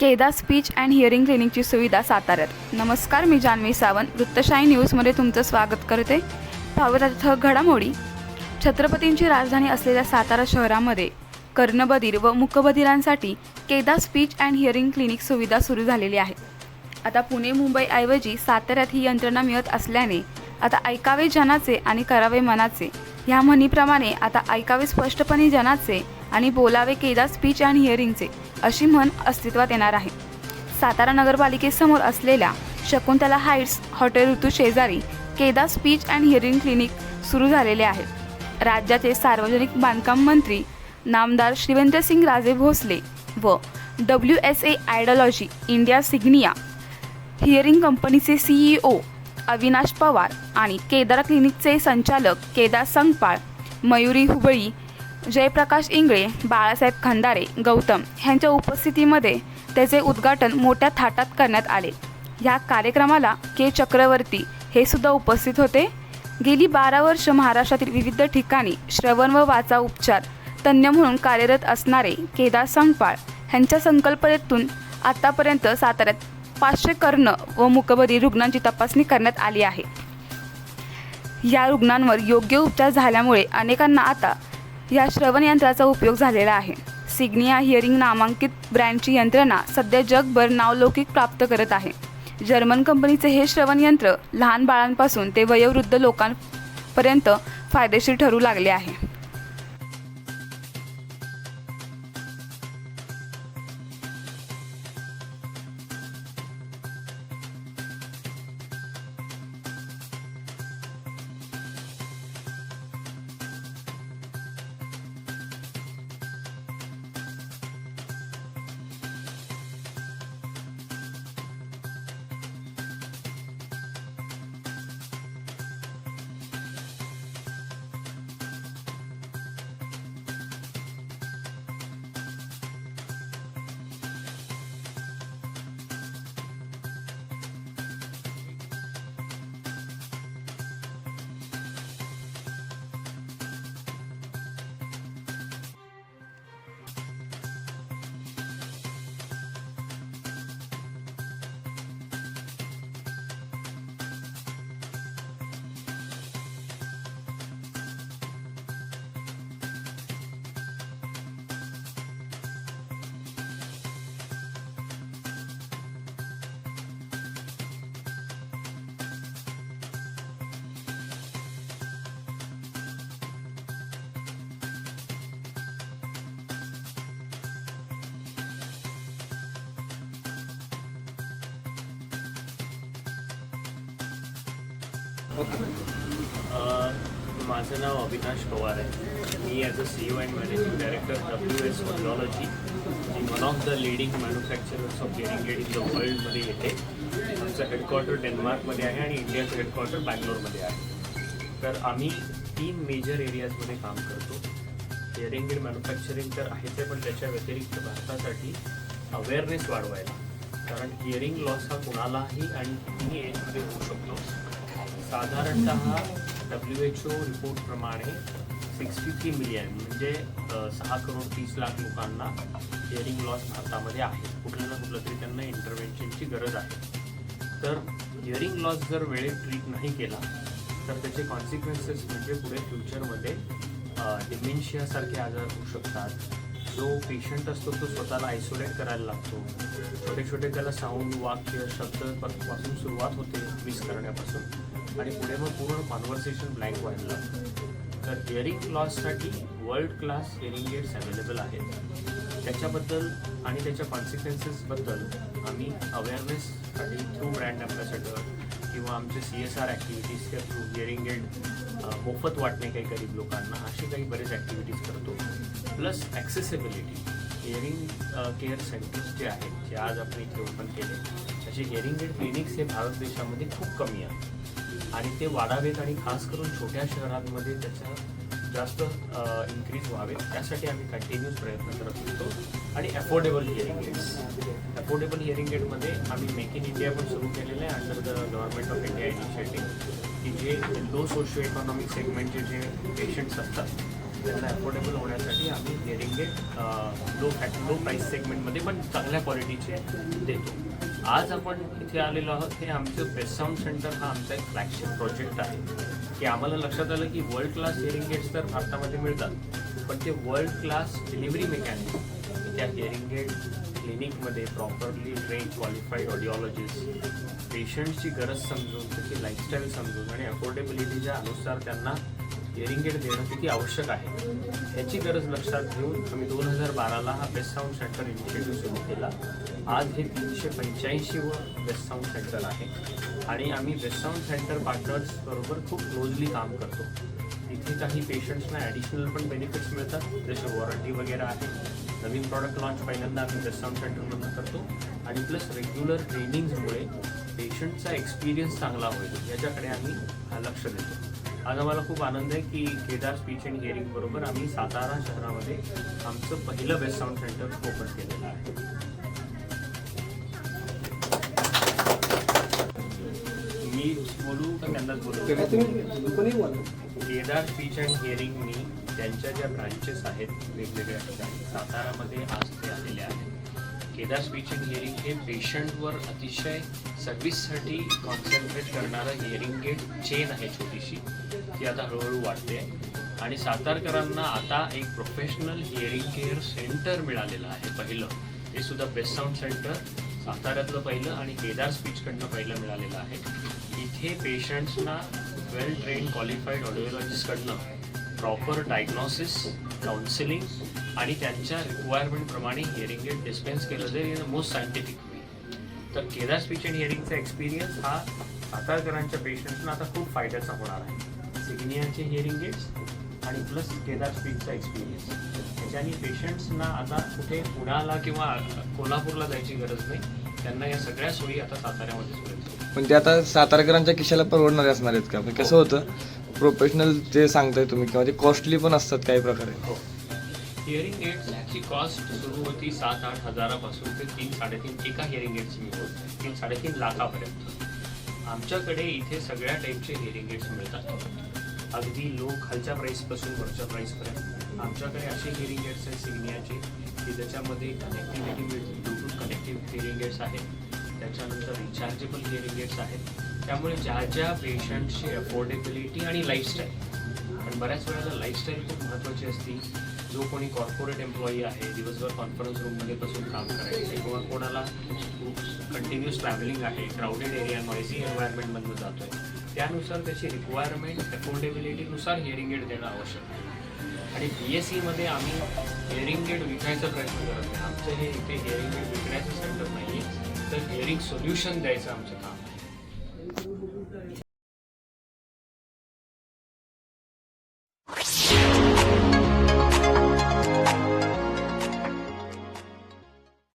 केदा speech and hearing क्लिनिकची सुविधा साताऱ्यात. नमस्कार मी जान्हवी सावंत. वृत्तशाही न्यूजमध्ये तुमचं स्वागत करते. पावरार्थ घडामोडी. छत्रपतींची राजधानी असलेल्या सातारा शहरामध्ये कर्णबधीर व मुकबधिरांसाठी Kedar speech and hearing clinic सुविधा सुरू झालेली आहे. आता पुणे मुंबईऐवजी साताऱ्यात ही यंत्रणा मिळत असल्याने आता ऐकावे जनाचे आणि करावे मनाचे. ह्या म्हणीप्रमाणे आता ऐकावे स्पष्टपणे जनाचे आणि बोलावे केदा स्पीच अँड हिअरिंगचे अशी म्हण अस्तित्वात येणार आहे. सातारा नगरपालिकेसमोर असलेल्या शकुंतला हाईट्स हॉटेल ऋतू शेजारी Kedar speech and hearing clinic सुरू झालेले आहे. राज्याचे सार्वजनिक बांधकाम मंत्री नामदार श्रीवंतसिंग राजे भोसले व W S A audiology India Signia hearing कंपनीचे सीईओ अविनाश पवार आणि केदार क्लिनिकचे संचालक केदार संगपाळ मयुरी हुबळी जयप्रकाश इंगळे बाळासाहेब खंदारे गौतम ह्यांच्या उपस्थितीमध्ये त्याचे उद्घाटन मोठ्या थाटात करण्यात आले. ह्या कार्यक्रमाला के. चक्रवर्ती हे सुद्धा उपस्थित होते. गेली बारा वर्ष महाराष्ट्रातील विविध ठिकाणी श्रवण व वाचा उपचार तज्ज्ञ म्हणून कार्यरत असणारे केदार संगपाळ ह्यांच्या संकल्पनेतून आतापर्यंत साताऱ्यात पाचशे कर्ण व मुकबरी रुग्णांची तपासणी करण्यात आली आहे. या रुग्णांवर योग्य उपचार झाल्यामुळे अनेकांना आता या श्रवण यंत्राचा उपयोग झालेला आहे. सिग्निया हिअरिंग नामांकित ब्रँडची यंत्रणा सध्या जगभर नावलौकिक प्राप्त करत आहे. जर्मन कंपनीचे हे श्रवण यंत्र लहान बाळांपासून ते वयोवृद्ध लोकांपर्यंत फायदेशीर ठरू लागले आहे. माझं नाव अविनाश पवार आहे. मी as a C O and managing director W S technology G one of the leading manufacturers of leading aid in the वर्ल्डमध्ये येते. आमचं हेडक्वार्टर डेन्मार्कमध्ये आहे आणि इंडियाचं हेडक्वार्टर बँगलोरमध्ये आहे. तर आम्ही तीन मेजर एरियाजमध्ये काम करतो. हिअरिंग एड मॅन्युफॅक्चरिंग तर आहेच आहे पण त्याच्या व्यतिरिक्त भारतासाठी अवेअरनेस वाढवायला. कारण हिअरिंग लॉस हा कुणालाही आणि कितीही एजमध्ये होऊ शकतो. साधारणतः डब्ल्यू एच ओ रिपोर्टप्रमाणे सिक्स्टी थ्री मिलियन म्हणजे सहा करोड तीस लाख लोकांना हिअरिंग लॉस भारतामध्ये आहे. कुठलं ना कुठलं तरी त्यांना इंटरव्हेन्शनची गरज आहे. तर हिअरिंग लॉस जर वेळेत ट्रीट नाही केला तर त्याचे कॉन्सिक्वेन्सेस म्हणजे पुढे फ्युचरमध्ये डिमेन्शियासारखे आजार होऊ शकतात. जो पेशंट असतो तो स्वतःला आयसोलेट करायला लागतो. छोटे छोटे त्याला साऊंड वाक्य शब्दपासून सुरुवात होते मिस करण्यापासून. आणि पुढे मग पूर्ण कॉन्व्हर्सेशन ब्लँक व्हायला लागतं. तर hearing लॉससाठी world class hearing aids available आहेत. त्याच्याबद्दल आणि त्याच्या कॉन्सिक्वेन्सेसबद्दल आम्ही अवेअरनेससाठी थ्रू ब्रँड अम्बॅसेडर किंवा आमचे सी एस आर ॲक्टिव्हिटीजच्या थ्रू हिअरिंग एड मोफत वाटणे काही गरीब लोकांना असे काही बरेच ॲक्टिव्हिटीज करतो. Plus accessibility hearing care centres जे आहेत जे आज आपण इथे ओपन केले असे हिअरिंग एड क्लिनिक्स हे भारत देशामध्ये खूप कमी आहेत. आणि ते वाढावेत आणि खास करून छोट्या शहरांमध्ये त्याचा जास्त इन्क्रीज व्हावे त्यासाठी आम्ही कंटिन्यूस प्रयत्न करत असतो आणि affordable hearing aids affordable hearing एडमध्ये आम्ही मेक इन इंडिया पण सुरू केलेलं आहे under the government of India initiative की जे लो सोशो इकॉनॉमिक सेगमेंटचे जे पेशंट्स असतात त्यांना अफोर्डेबल होण्यासाठी आम्ही hearing aid low fat low price सेगमेंटमध्ये पण चांगल्या क्वालिटीचे देतो. आज आपण इथे आलेलो आहोत हे आमचं बेस्ट साऊंड सेंटर हा आमचा एक फ्लॅगशिप प्रोजेक्ट आहे. की आम्हाला लक्षात आलं की वर्ल्ड क्लास हिअरिंग एड्स तर भारतामध्ये मिळतात पण ते वर्ल्ड क्लास डिलिव्हरी मेकॅनिझम त्या हिअरिंग एड क्लिनिकमध्ये प्रॉपरली ट्रेन क्वालिफाईड ऑडिओलॉजिस्ट पेशंटची गरज समजून त्याची लाईफस्टाईल समजून आणि अफोर्डेबिलिटीच्या अनुसार त्यांना हिअरिंग एड देणं किती आवश्यक आहे ह्याची गरज लक्षात घेऊन आम्ही दोन हजार बाराला हा बेस्ट साऊंड सेंटर इनिशिएटिव्ह सुरू केला. आज हे तीनशे पंच्याऐंशी व बेस्ट साऊंड सेंटर आहे आणि आम्ही बेस्ट साऊंड सेंटर पार्टनर्सबरोबर खूप क्लोजली काम करतो. इथे काही पेशंट्सना ॲडिशनल पण बेनिफिट्स मिळतात जसे वॉरंटी वगैरे आहे. नवीन प्रॉडक्ट लॉन्च पहिल्यांदा आम्ही बेस्ट सेंटरमधून करतो. आणि प्लस रेग्युलर ट्रेनिंग्जमुळे पेशंटचा एक्सपिरियन्स चांगला होईल. याच्याकडे आम्ही हा लक्ष देतो. आज आम्हाला खूप आनंद आहे की केदार स्पीच अँड हिअरिंग बरोबर आम्ही सातारा शहरामध्ये आमचं पहिलं बेस्ट साऊंड सेंटर ओपन केलेलं आहे. बोलू का त्यांनाच बोलू? केदार स्पीच अँड हिअरिंग मी त्यांच्या ज्या ब्रांचेस आहेत वेगवेगळ्या ठिकाणी सातारामध्ये आज ते आलेले आहेत. केदार स्पीच अँड हिअरिंग हे पेशंटवर अतिशय सर्व्हिससाठी कॉन्सन्ट्रेट करणारं हिअरिंग एड चेन आहे छोटीशी. ती आता हळूहळू वाढते. आणि सातारकरांना आता एक प्रोफेशनल हिअरिंग केअर सेंटर मिळालेलं आहे पहिलं. ते सुद्धा बेस्ट साऊंड सेंटर साताऱ्यातलं पहिलं आणि केदार स्पीचकडनं पहिलं मिळालेलं आहे. इथे पेशंट्सना वेल ट्रेन क्वालिफाईड ऑडिओलॉजिस्टकडनं प्रॉपर डायग्नॉसिस काउन्सिलिंग आणि त्यांच्या रिक्वायरमेंटप्रमाणे हिअरिंग एड डिस्पेन्स केलं जाईल इन मोस्ट सायंटिफिक वे तर केदार स्पीच अँड हिअरिंगचा एक्सपिरियन्स हा सातारकरांच्या पेशंट्सना आता खूप फायद्याचा होणार आहे. सिग्नियाचे हिअरिंग एड्स आणि प्लस केदार स्पीचचा एक्सपिरियन्स त्याच्याने पेशंट्सना आता कुठे पुण्याला किंवा कोल्हापूरला जायची गरज नाही. त्यांना या सगळ्या सोयी आता साताऱ्यामध्ये सुरू पण ते आता सातारकरांच्या खिशाला परवडणारे असणार आहेत का? म्हणजे कसं होतं? प्रोफेशनल जे सांगताय तुम्ही किंवा ते कॉस्टली पण असतात काही प्रकारे. हो. हिअरिंग एड्सची ह्याची कॉस्ट सुरू होती सात आठ हजारापासून ते तीन साडेतीन एका हिअरिंग एड्सची मिळतो तीन साडेतीन लाखापर्यंत. आमच्याकडे इथे सगळ्या टाईपचे हिअरिंग एड्स मिळतात. अगदी लो खालच्या प्राईसपासून वरच्या प्राईसपर्यंत आमच्याकडे असे हिअरिंग एड्स आहेत सिग्नियाचे की ज्याच्यामध्ये कनेक्टिव्हिटी मिळते. ब्लूटूथ कनेक्टिव्ह हिअरिंग एड्स आहेत. त्याच्यानंतर रिचार्जेबल हिअरिंग एड्स आहेत. त्यामुळे ज्या ज्या पेशंटची अफोर्डेबिलिटी आणि लाईफस्टाईल पण बऱ्याच वेळेला लाईफस्टाईल खूप महत्त्वाची असते. जो कोणी कॉर्पोरेट एम्प्लॉई आहे दिवसभर कॉन्फरन्स रूममध्ये बसून काम करायचं किंवा कोणाला कंटिन्युअस ट्रॅव्हलिंग आहे क्राऊडेड एरिया नॉईझी एन्व्हायरमेंटमधून जातो आहे त्यानुसार त्याची रिक्वायरमेंट अफोर्डेबिलिटीनुसार हिअरिंग एड देणं आवश्यक आहे. आणि बी एस सीमध्ये आम्ही हिअरिंग एड विकायचा प्रयत्न करत नाही. आमचं हे इथे हिअरिंग एड विकण्याचं सेंटर नाही आहे तर हिअरिंग सोल्युशन द्यायचं आमचं काम आहे